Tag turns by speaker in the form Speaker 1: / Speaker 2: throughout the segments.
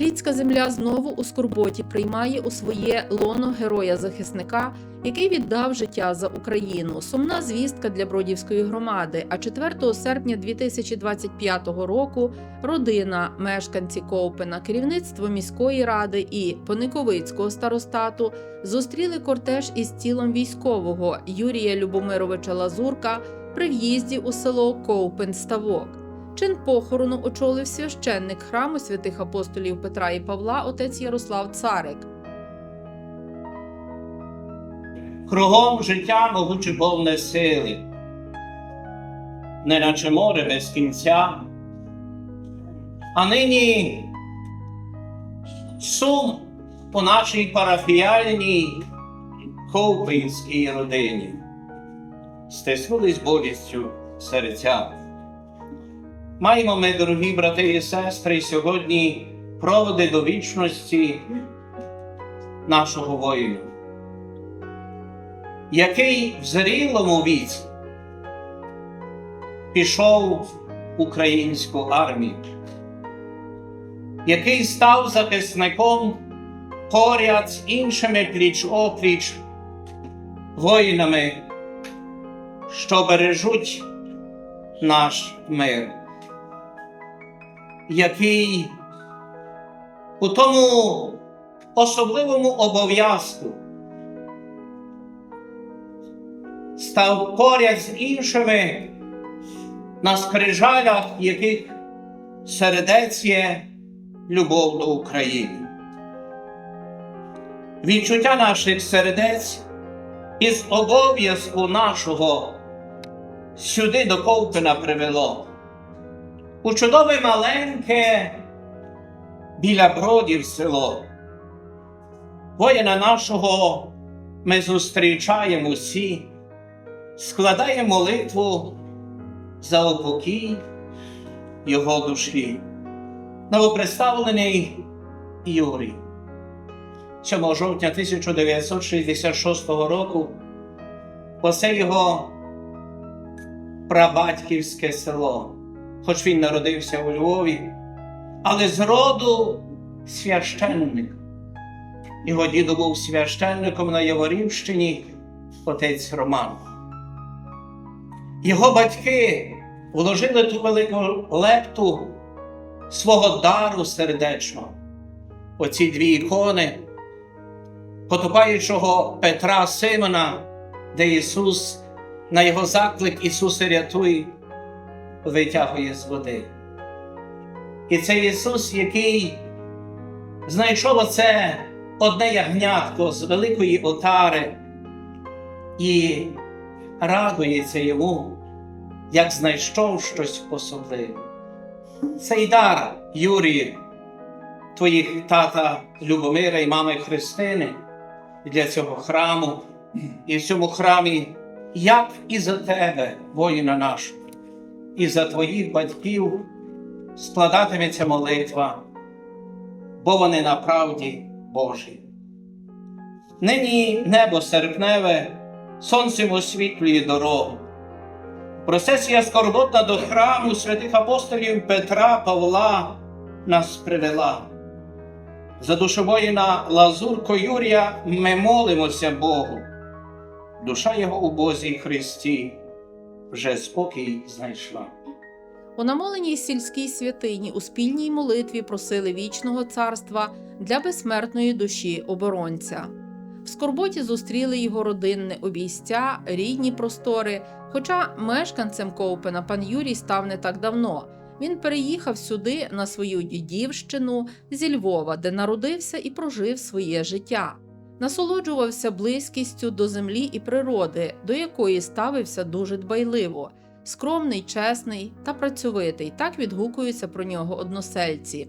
Speaker 1: Брідська земля знову у скорботі приймає у своє лоно героя-захисника, який віддав життя за Україну. Сумна звістка для Бродівської громади. А 4 серпня 2025 року родина, мешканці Ковпена, керівництво міської ради і Пониковицького старостату зустріли кортеж із тілом військового Юрія Любомировича Лазурка при в'їзді у село Ковпен Ставок. Чин похорону очолив священник храму святих апостолів Петра і Павла, отець Ярослав Царик.
Speaker 2: Кругом життя могуче повне сили, неначе море без кінця. А нині сум у нашій парафіяльній ковпинській родині. Стиснулись болістю серця. Маємо ми, дорогі брати і сестри, сьогодні проводи до вічності нашого воїна який в зрілому віці пішов в українську армію, який став захисником поряд з іншими пліч опліч воїнами, що бережуть наш мир, який у тому особливому обов'язку став поряд з іншими на скрижалях, яких сердець є любов до України. Відчуття наших сердець із обов'язку нашого сюди до Ковпина привело. У чудове маленьке біля бродів село. Воїна нашого ми зустрічаємо всі складає молитву за упокій його душі. Новопредставлений Юрій. 7 жовтня 1966 року оце його прабатьківське село, хоч він народився у Львові, але з роду священник. Його дідо був священником на Яворівщині, отець Роман. Його батьки вложили ту велику лепту свого дару сердечного. Оці дві ікони, потопаючого Петра Симона, де Ісус на його заклик Ісусе рятуй, витягує з води. І це Ісус, який знайшов оце одне ягнятко з великої отари і радується йому, як знайшов щось особливе. Цей дар, Юрій, твоїх тата Любомира і мами Христини для цього храму, і в цьому храмі, як і за тебе, воїна нашого, і за твоїх батьків складатиметься молитва, бо вони на правді Божі. Нині небо серпневе сонцем освітлює дорогу. Процесія скорботна до храму святих апостолів Петра Павла нас привела. За душу воїна Лазурко Юрія ми молимося Богу. Душа його у Бозі Христі вже спокій знайшла.
Speaker 1: У намоленій сільській святині у спільній молитві просили вічного царства для безсмертної душі оборонця. В скорботі зустріли його родинне обійстя, рідні простори. Хоча мешканцем Ковпена пан Юрій став не так давно. Він переїхав сюди на свою дідівщину зі Львова, де народився і прожив своє життя. Насолоджувався близькістю до землі і природи, до якої ставився дуже дбайливо. Скромний, чесний та працьовитий, так відгукуються про нього односельці.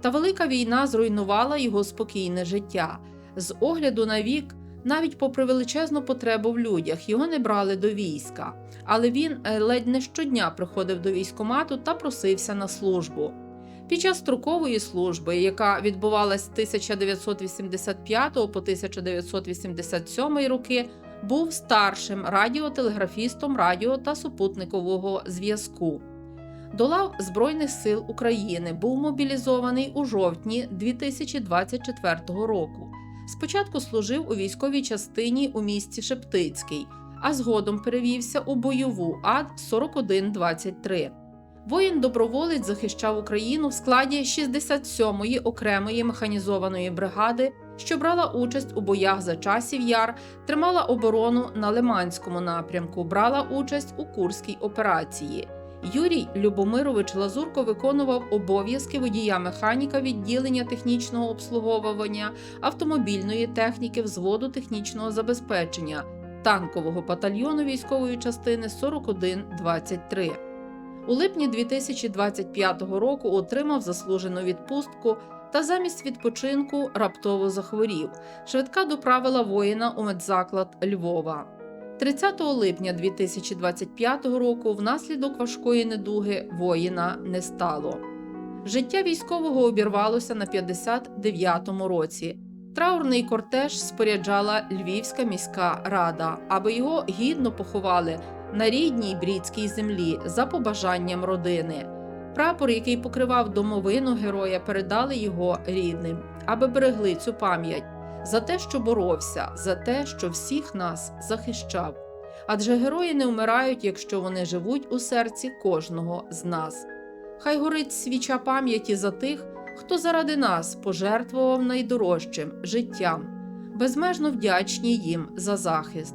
Speaker 1: Та велика війна зруйнувала його спокійне життя. З огляду на вік, навіть попри величезну потребу в людях, його не брали до війська, але він е, ледь не щодня приходив до військомату та просився на службу. Під час строкової служби, яка відбувалась з 1985 по 1987 роки, був старшим радіотелеграфістом радіо та супутникового зв'язку. До лав Збройних сил України був мобілізований у жовтні 2024 року. Спочатку служив у військовій частині у місті Шептицький, а згодом перевівся у бойову АД 4123. Воїн-доброволець захищав Україну в складі 67-ї окремої механізованої бригади, що брала участь у боях за часів яр, тримала оборону на Лиманському напрямку, брала участь у Курській операції. Юрій Любомирович Лазурко виконував обов'язки водія механіка відділення технічного обслуговування автомобільної техніки взводу технічного забезпечення танкового батальйону військової частини 4123. У липні 2025 року отримав заслужену відпустку та замість відпочинку раптово захворів. Швидка доправила воїна у медзаклад Львова. 30 липня 2025 року внаслідок важкої недуги воїна не стало. Життя військового обірвалося на 59-му році. Траурний кортеж споряджала Львівська міська рада, аби його гідно поховали на рідній брідській землі за побажанням родини. Прапор, який покривав домовину героя, передали його рідним, аби берегли цю пам'ять за те, що боровся, за те, що всіх нас захищав. Адже герої не вмирають, якщо вони живуть у серці кожного з нас. Хай горить свіча пам'яті за тих, хто заради нас пожертвував найдорожчим життям. Безмежно вдячні їм за захист,